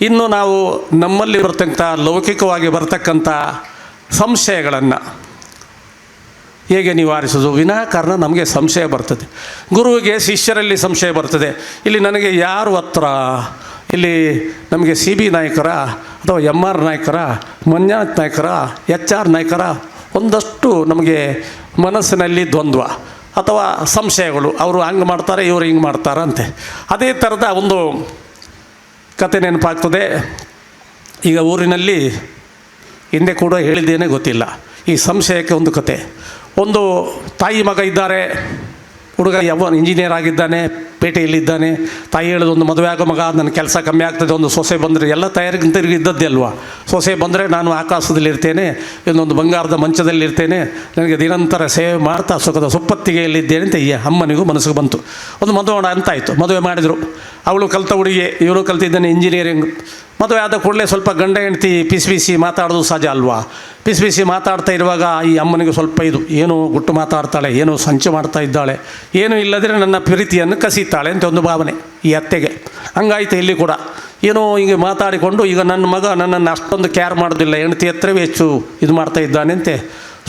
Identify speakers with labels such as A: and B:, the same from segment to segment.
A: ಇನ್ನು ನಾವು ನಮ್ಮಲ್ಲಿ ಬರ್ತಕ್ಕಂಥ ಲೌಕಿಕವಾಗಿ ಬರ್ತಕ್ಕಂಥ ಸಂಶಯಗಳನ್ನು ಹೇಗೆ ನಿವಾರಿಸೋದು ವಿನಾಕಾರಣ ನಮಗೆ ಸಂಶಯ ಬರ್ತದೆ. ಗುರುವಿಗೆ ಶಿಷ್ಯರಲ್ಲಿ ಸಂಶಯ ಬರ್ತದೆ. ಇಲ್ಲಿ ನನಗೆ ಯಾರು ಹತ್ರ? ಇಲ್ಲಿ ನಮಗೆ ಸಿ ಬಿ ನಾಯಕರ ಅಥವಾ ಎಂ ಆರ್ ನಾಯಕರ, ಮಂಜುನಾಥ್ ನಾಯಕರ, ಎಚ್ ಆರ್ ನಾಯಕರ ಒಂದಷ್ಟು ನಮಗೆ ಮನಸ್ಸಿನಲ್ಲಿ ದ್ವಂದ್ವ ಅಥವಾ ಸಂಶಯಗಳು. ಅವರು ಹಂಗೆ ಮಾಡ್ತಾರೆ, ಇವರು ಹಿಂಗೆ ಮಾಡ್ತಾರಂತೆ. ಅದೇ ಥರದ ಒಂದು ಕತೆ ನೆನಪಾಗ್ತದೆ. ಈಗ ಊರಿನಲ್ಲಿ ಹಿಂದೆ ಕೂಡ ಹೇಳಿದ್ದೇನೆ ಗೊತ್ತಿಲ್ಲ. ಈ ಸಂಶಯಕ್ಕೆ ಒಂದು ಕತೆ. ಒಂದು ತಾಯಿ ಮಗ ಇದ್ದಾರೆ. ಹುಡುಗ ಯಾವ ಇಂಜಿನಿಯರ್ ಆಗಿದ್ದಾನೆ, ಪೇಟೆಯಲ್ಲಿದ್ದಾನೆ. ತಾಯಿ ಹೇಳೋದು ಒಂದು ಮದುವೆ ಆಗೋ ಮಗ, ನನ್ನ ಕೆಲಸ ಕಮ್ಮಿ ಆಗ್ತದೆ, ಒಂದು ಸೊಸೆ ಬಂದರೆ ಎಲ್ಲ ತಯಾರಿಗಿಂತ ಇದ್ದದ್ದೇ ಅಲ್ವಾ? ಸೊಸೆ ಬಂದರೆ ನಾನು ಆಕಾಶದಲ್ಲಿ ಇರ್ತೇನೆ ಇನ್ನೊಂದು ಬಂಗಾರದ ಮಂಚದಲ್ಲಿರ್ತೇನೆ, ನನಗೆ ನಿರಂತರ ಸೇವೆ ಮಾಡ್ತಾ ಸುಖದ ಸುಪ್ಪತ್ತಿಗೆಯಲ್ಲಿದ್ದೇನೆ ಅಂತ ಈ ಅಮ್ಮನಿಗೂ ಮನಸ್ಸಿಗೆ ಬಂತು. ಒಂದು ಮದುವೆ ಅಂತಾಯಿತು. ಮದುವೆ ಮಾಡಿದರು. ಅವಳು ಕಲಿತ ಹುಡುಗಿ, ಇವಳು ಕಲ್ತಿದ್ದಾನೆ ಇಂಜಿನಿಯರಿಂಗ್ ಮದುವೆ ಆದ ಕೂಡಲೇ ಸ್ವಲ್ಪ ಗಂಡ ಹೆಂಡ್ತಿ ಪಿಸ್ ಬಿ ಸಿ ಮಾತಾಡೋದು ಸಹಜ ಅಲ್ವಾ? ಬಿ ಸಿ ಮಾತಾಡ್ತಾ ಇರುವಾಗ ಈ ಅಮ್ಮನಿಗೆ ಸ್ವಲ್ಪ ಇದು, ಏನು ಗುಟ್ಟು ಮಾತಾಡ್ತಾಳೆ, ಏನು ಸಂಚು ಮಾಡ್ತಾ ಇದ್ದಾಳೆ, ಏನೂ ಇಲ್ಲದ್ರೆ ನನ್ನ ಪ್ರೀತಿಯನ್ನು ಕಸೀತಾಳೆ ಅಂತ ಒಂದು ಭಾವನೆ ಈ ಅತ್ತೆಗೆ. ಹಂಗಾಯ್ತು ಇಲ್ಲಿ ಕೂಡ. ಏನೋ ಹಿಂಗೆ ಮಾತಾಡಿಕೊಂಡು, ಈಗ ನನ್ನ ಮಗ ನನ್ನನ್ನು ಅಷ್ಟೊಂದು ಕೇರ್ ಮಾಡೋದಿಲ್ಲ, ಹೆಂಡತಿ ಹತ್ರವೇ ಹೆಚ್ಚು ಇದು ಮಾಡ್ತಾ ಇದ್ದಾನಂತೆ.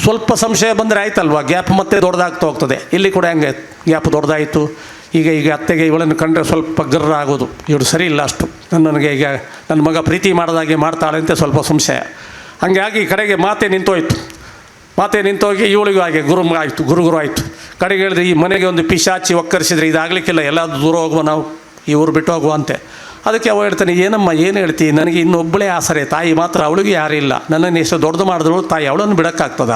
A: ಸ್ವಲ್ಪ ಸಂಶಯ ಬಂದರೆ ಆಯ್ತಲ್ವ, ಗ್ಯಾಪ್ ಮತ್ತೆ ದೊಡ್ಡದಾಗ್ತಾ ಹೋಗ್ತದೆ. ಇಲ್ಲಿ ಕೂಡ ಹಂಗೆ ಗ್ಯಾಪ್ ದೊಡ್ಡದಾಯಿತು. ಈಗ ಈಗ ಅತ್ತೆಗೆ ಇವಳನ್ನು ಕಂಡ್ರೆ ಸ್ವಲ್ಪ ಗರ್ರ ಆಗೋದು ಇವಳು ಸರಿ ಇಲ್ಲ ಅಷ್ಟು. ನನಗೆ ಈಗ ನನ್ನ ಮಗ ಪ್ರೀತಿ ಮಾಡೋದಾಗೆ ಮಾಡ್ತಾಳೆ ಅಂತ ಸ್ವಲ್ಪ ಸಂಶಯ. ಹಾಗಾಗಿ ಕಡೆಗೆ ಮಾತೆ ನಿಂತೋಯ್ತು. ಮಾತೆ ನಿಂತೋಗಿ ಇವಳಿಗೂ ಹಾಗೆ ಗುರು ಆಯಿತು ಗುರು ಗುರು ಆಯಿತು. ಕಡೆಗೆ ಹೇಳಿದ್ರೆ ಈ ಮನೆಗೆ ಒಂದು ಪಿಶಾಚಿ ಒಕ್ಕರಿಸಿದ್ರೆ ಇದಾಗಲಿಕ್ಕಿಲ್ಲ, ಎಲ್ಲಾದರೂ ದೂರ ಹೋಗುವ ನಾವು, ಈ ಊರು ಬಿಟ್ಟು ಹೋಗುವ ಅಂತೆ. ಅದಕ್ಕೆ ಅವ ಹೇಳ್ತಾನೆ, ಏನಮ್ಮ, ಏನು ಹೇಳ್ತಿ? ನನಗೆ ಇನ್ನೊಬ್ಬಳೇ ಆಸರೆ, ತಾಯಿ ಮಾತ್ರ ಅವಳಿಗೆ ಯಾರಿಲ್ಲ ನನ್ನನ್ನು ಎಷ್ಟು ದೊಡ್ಡದು ಮಾಡಿದ್ರು ತಾಯಿ ಅವಳನ್ನು ಬಿಡೋಕ್ಕಾಗ್ತದ?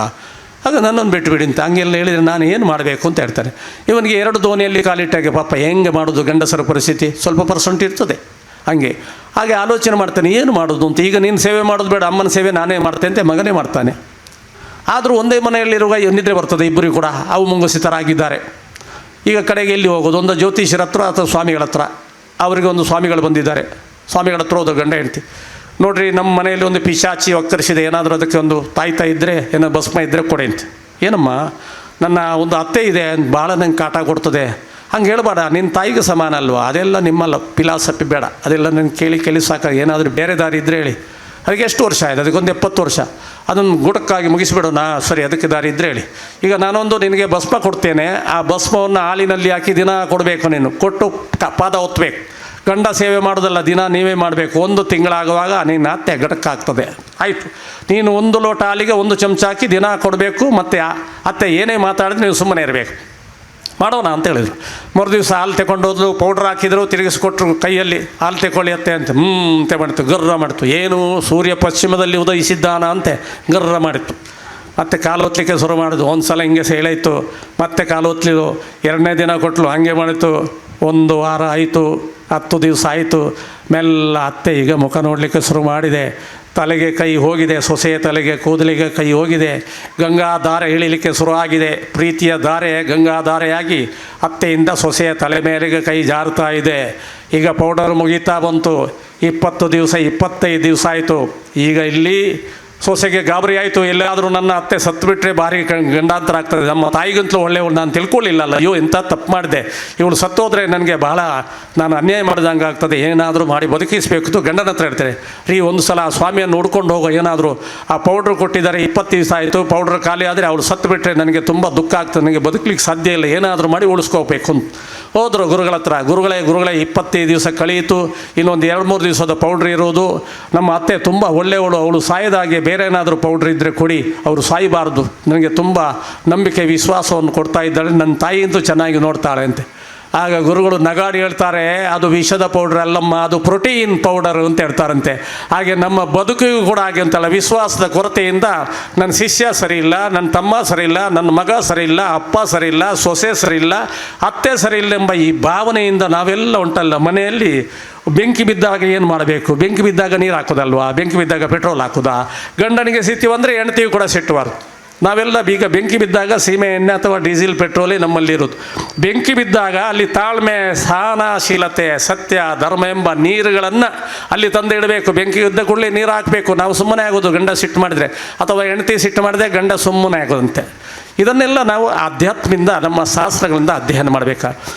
A: ಅದು ನನ್ನನ್ನು ಬಿಟ್ಟು ಬಿಡಿ ಅಂತ ಹಂಗೆಲ್ಲ ಹೇಳಿದರೆ ನಾನು ಏನು ಮಾಡಬೇಕು ಅಂತ ಹೇಳ್ತಾನೆ. ಇವನಿಗೆ ಎರಡು ದೋಣಿಯಲ್ಲಿ ಕಾಲಿಟ್ಟಾಗೆ, ಪಾಪ, ಹೆಂಗೆ ಮಾಡೋದು ಗಂಡಸರ ಪರಿಸ್ಥಿತಿ? ಸ್ವಲ್ಪ ಪರ್ಸೆಂಟ್ ಇರ್ತದೆ. ಹಾಗೆ. ಹಾಗೆ ಆಲೋಚನೆ ಮಾಡ್ತಾನೆ, ಏನು ಮಾಡೋದು ಅಂತ? ಈಗ ನೀನು ಸೇವೆ ಮಾಡೋದು ಬೇಡ, ಅಮ್ಮನ ಸೇವೆ ನಾನೇ ಮಾಡ್ತೇನೆ ಅಂತ ಮಗನೇ ಮಾಡ್ತಾನೆ. ಆದರೂ ಒಂದೇ ಮನೆಯಲ್ಲಿರುವ ನಿದ್ರೆ ಬರ್ತದೆ ಇಬ್ಬರಿಗೂ ಕೂಡ, ಅವು ಮುಂಗುಸಿತರಾಗಿದ್ದಾರೆ. ಈಗ ಕಡೆಗೆ ಎಲ್ಲಿ ಹೋಗೋದು? ಒಂದು ಜ್ಯೋತಿಷರ ಹತ್ರ ಅಥವಾ ಸ್ವಾಮಿಗಳ ಹತ್ರ? ಅವರಿಗೆ ಒಂದು ಸ್ವಾಮಿಗಳು ಬಂದಿದ್ದಾರೆ. ಸ್ವಾಮಿಗಳ ಹತ್ರ ಹೋದ ಗಂಡ ಹೆಂಡ್ತಿ. ನೋಡ್ರಿ, ನಮ್ಮ ಮನೆಯಲ್ಲಿ ಒಂದು ಪಿಶಾಚಿ ಒಕ್ಕರಿಸಿದೆ ಏನಾದರೂ ಅದಕ್ಕೆ ಒಂದು ತಾಯ್ತಾ ಇದ್ದರೆ ಏನೋ ಭಸ್ಮ ಇದ್ದರೆ ಕೊಡಿ ಅಂತ. ಏನಮ್ಮ, ನನ್ನ ಒಂದು ಅತ್ತೆ ಇದೆ ಭಾಳ ನಂಗೆ ಕಾಟ ಕೊಡ್ತದೆ. ಹಂಗೆ ಹೇಳ್ಬೇಡ ನಿನ್ನ ತಾಯಿಗೆ ಸಮಾನ ಅಲ್ವಾ? ಅದೆಲ್ಲ ನಿಮ್ಮಲ್ಲ ಫಿಲಾಸಫಿ ಬೇಡ. ಅದೆಲ್ಲ ನಾನು ಕೇಳಿ ಕೇಳಿ ಸಾಕಾಗ. ಏನಾದರೂ ಬೇರೆ ದಾರಿ ಇದ್ದರೆ ಹೇಳಿ. ಅದಕ್ಕೆ ಎಷ್ಟು ವರ್ಷ ಆಯಿತು? ಅದಕ್ಕೊಂದು ಎಪ್ಪತ್ತು ವರ್ಷ. ಅದನ್ನು ಗುಟಕ್ಕಾಗಿ ಮುಗಿಸಿಬಿಡೋಣ ಸರಿ, ಅದಕ್ಕೆ ದಾರಿ ಇದ್ದರೆ ಹೇಳಿ. ಈಗ ನಾನೊಂದು ನಿನಗೆ ಭಸ್ಮ ಕೊಡ್ತೇನೆ. ಆ ಭಸ್ಮವನ್ನು ಹಾಲಿನಲ್ಲಿ ಹಾಕಿ ದಿನ ಕೊಡಬೇಕು ನೀನು. ಕೊಟ್ಟು ಪಾದ ಒತ್ತಬೇಕು ಗಂಡ ಸೇವೆ ಮಾಡೋದಲ್ಲ, ದಿನ ನೀವೇ ಮಾಡಬೇಕು. ಒಂದು ತಿಂಗಳಾಗುವಾಗ ನೀನು ಅತ್ತೆ ಗಡಕ್ಕಾಗ್ತದೆ. ಆಯಿತು. ನೀನು ಒಂದು ಲೋಟ ಹಾಲಿಗೆ ಒಂದು ಚಮಚ ಹಾಕಿ ದಿನ ಕೊಡಬೇಕು, ಮತ್ತು ಅತ್ತೆ ಏನೇ ಮಾತಾಡಿದ್ರೆ ನೀವು ಸುಮ್ಮನೆ ಇರಬೇಕು. ಮಾಡೋಣ ಅಂತ ಹೇಳಿದ್ರು. ಮರು ದಿವಸ ಹಾಲು ತಗೊಂಡೋದ್ರು ಪೌಡ್ರ್ ಹಾಕಿದ್ರು, ತಿರುಗಿಸ್ಕೊಟ್ರು ಕೈಯಲ್ಲಿ, ಹಾಲು ತಗೊಳ್ಳಿ ಅತ್ತೆ ಅಂತ. ಹ್ಞೂ ಅಂತ ಮಾಡಿತು. ಗರ್ರ ಮಾಡಿತು. ಏನು ಸೂರ್ಯ ಪಶ್ಚಿಮದಲ್ಲಿ ಉದಯಿಸಿದ್ದಾನ ಅಂತೆ. ಗರ್ರ ಮಾಡಿತ್ತು ಮತ್ತೆ ಕಾಲು ಹೊತ್ತಲಿಕ್ಕೆ ಶುರು ಮಾಡಿದ್ವು. ಒಂದು ಸಲ ಹಿಂಗೆ ಸೇಳಾಯಿತು. ಮತ್ತೆ ಕಾಲು ಹೊತ್ತಲಿದು ಎರಡನೇ ದಿನ ಕೊಟ್ಟಲು ಹಾಗೆ ಮಾಡಿತು. ಒಂದು ವಾರ ಆಯಿತು, ಹತ್ತು ದಿವಸ ಆಯಿತು, ಮೆಲ್ಲ ಅತ್ತೆ ಈಗ ಮುಖ ನೋಡಲಿಕ್ಕೆ ಶುರು ಮಾಡಿದೆ. ತಲೆಗೆ ಕೈ ಹೋಗಿದೆ, ಸೊಸೆಯ ತಲೆಗೆ, ಕೂದಲಿಗೆ ಕೈ ಹೋಗಿದೆ. ಗಂಗಾ ದಾರೆ ಇಳಿಲಿಕ್ಕೆ ಶುರು ಆಗಿದೆ. ಪ್ರೀತಿಯ ದಾರೆ ಗಂಗಾ ದಾರೆಯಾಗಿ ಅತ್ತೆಯಿಂದ ಸೊಸೆಯ ತಲೆ ಮೇಲೆಗೆ ಕೈ ಜಾರುತ್ತಾ ಇದೆ. ಈಗ ಪೌಡರ್ ಮುಗೀತಾ ಬಂತು. ಇಪ್ಪತ್ತು ದಿವಸ, ಇಪ್ಪತ್ತೈದು ದಿವಸ ಆಯಿತು. ಈಗ ಇಲ್ಲಿ ಸೊಸೆಗೆ ಗಾಬರಿ ಆಯಿತು, ಎಲ್ಲಾದರೂ ನನ್ನ ಅತ್ತೆ ಸತ್ತು ಬಿಟ್ಟರೆ ಭಾರಿ ಗಂಡಾಂತರ ಆಗ್ತದೆ. ನಮ್ಮ ತಾಯಿಗಂತಲೂ ಒಳ್ಳೆಯವಳು, ನಾನು ತಿಳ್ಕೊಳ್ಳಿಲ್ಲಲ್ಲ ಅಯ್ಯೋ ಇಂಥ ತಪ್ಪು ಮಾಡಿದೆ. ಇವಳು ಸತ್ತೋದ್ರೆ ನನಗೆ ಬಹಳ, ನಾನು ಅನ್ಯಾಯ ಮಾಡಿದಂಗೆ ಆಗ್ತದೆ. ಏನಾದರೂ ಮಾಡಿ ಬದುಕಿಸಬೇಕು ಗಂಡನ ಹತ್ರ ಇರ್ತಾರೆ ರೀ, ಒಂದು ಸಲ ಆ ಸ್ವಾಮಿಯನ್ನು ನೋಡ್ಕೊಂಡು ಹೋಗೋ, ಏನಾದರೂ ಆ ಪೌಡ್ರ್ ಕೊಟ್ಟಿದ್ದಾರೆ, ಇಪ್ಪತ್ತು ದಿವಸ ಆಯಿತು, ಪೌಡ್ರ್ ಖಾಲಿ ಆದರೆ ಅವಳು ಸತ್ತು ಬಿಟ್ಟರೆ ನನಗೆ ತುಂಬ ದುಃಖ ಆಗ್ತದೆ. ನನಗೆ ಬದುಕಲಿಕ್ಕೆ ಸಾಧ್ಯ ಇಲ್ಲ, ಏನಾದರೂ ಮಾಡಿ ಉಳಿಸ್ಕೋಬೇಕು ಅಂತ. ಹೋದರು ಗುರುಗಳ ಹತ್ರ, ಗುರುಗಳೇ ಗುರುಗಳೇ, ಇಪ್ಪತ್ತೈದು ದಿವಸ ಕಳೆಯಿತು ಇನ್ನೊಂದು ಎರಡು ಮೂರು ದಿವಸದ ಪೌಡ್ರ್ ಇರೋದು. ನಮ್ಮ ಅತ್ತೆ ತುಂಬ ಒಳ್ಳೆಯವಳು, ಅವಳು ಸಾಯದಾಗೆ ಬೇರೆ ಏನಾದರೂ ಪೌಡ್ರ್ ಇದ್ದರೆ ಕೊಡಿ, ಅವರು ಸಾಯಬಾರ್ದು. ನನಗೆ ತುಂಬ ನಂಬಿಕೆ, ವಿಶ್ವಾಸವನ್ನು ಕೊಡ್ತಾ ಇದ್ದಾಳೆ. ನನ್ನ ತಾಯಿಯಂತೂ ಚೆನ್ನಾಗಿ ನೋಡ್ತಾಳೆ ಅಂತೆ. ಆಗ ಗುರುಗಳು ನಗಾಡಿ ಹೇಳ್ತಾರೆ, ಅದು ವಿಷದ ಪೌಡರ್ ಅಲ್ಲಮ್ಮ, ಅದು ಪ್ರೋಟೀನ್ ಪೌಡರ್ ಅಂತ ಹೇಳ್ತಾರಂತೆ. ಹಾಗೆ ನಮ್ಮ ಬದುಕಿಗೂ ಕೂಡ ಹಾಗೆ ಅಂತಲ್ಲ, ವಿಶ್ವಾಸದ ಕೊರತೆಯಿಂದ ನನ್ನ ಶಿಷ್ಯ ಸರಿ ಇಲ್ಲ ನನ್ನ ತಮ್ಮ ಸರಿ ಇಲ್ಲ ನನ್ನ ಮಗ ಸರಿ ಇಲ್ಲ ಅಪ್ಪ ಸರಿ ಸೊಸೆ ಸರಿ ಇಲ್ಲ ಅತ್ತೆ ಸರಿ ಇಲ್ಲ ಎಂಬ ಈ ಭಾವನೆಯಿಂದ ನಾವೆಲ್ಲ ಉಂಟಲ್ಲ, ಮನೆಯಲ್ಲಿ ಬೆಂಕಿ ಬಿದ್ದಾಗ ಏನು ಮಾಡಬೇಕು? ಬೆಂಕಿ ಬಿದ್ದಾಗ ನೀರು ಹಾಕೋದಲ್ವಾ? ಬೆಂಕಿ ಬಿದ್ದಾಗ ಪೆಟ್ರೋಲ್ ಹಾಕೋದಾ? ಗಂಡನಿಗೆ ಸಿಟ್ಟು ಬಂದರೆ ಹೆಂಡತಿಯು ಕೂಡ ಸಿಟ್ಟುಬಾರ್ದು ನಾವೆಲ್ಲ ಈಗ ಬೆಂಕಿ ಬಿದ್ದಾಗ ಸೀಮೆ ಎಣ್ಣೆ ಅಥವಾ ಡೀಸೆಲ್ ಪೆಟ್ರೋಲೇ ನಮ್ಮಲ್ಲಿರೋದು. ಬೆಂಕಿ ಬಿದ್ದಾಗ ಅಲ್ಲಿ ತಾಳ್ಮೆ ಸಹನಶೀಲತೆ ಸತ್ಯ, ಧರ್ಮ ಎಂಬ ನೀರುಗಳನ್ನು ಅಲ್ಲಿ ತಂದು ಇಡಬೇಕು ಬೆಂಕಿ ಇದ್ದ ಕೂಡಲೇ ನೀರು ಹಾಕಬೇಕು. ನಾವು ಸುಮ್ಮನೆ ಆಗೋದು, ಗಂಡ ಸಿಟ್ಟು ಮಾಡಿದರೆ. ಅಥವಾ ಹೆಂಡತಿ ಸಿಟ್ಟು ಮಾಡಿದ್ರೆ ಗಂಡ ಸುಮ್ಮನೆ ಆಗೋದಂತೆ. ಇದನ್ನೆಲ್ಲ ನಾವು ಆಧ್ಯಾತ್ಮದಿಂದ ನಮ್ಮ ಶಾಸ್ತ್ರಗಳಿಂದ ಅಧ್ಯಯನ ಮಾಡಬೇಕು?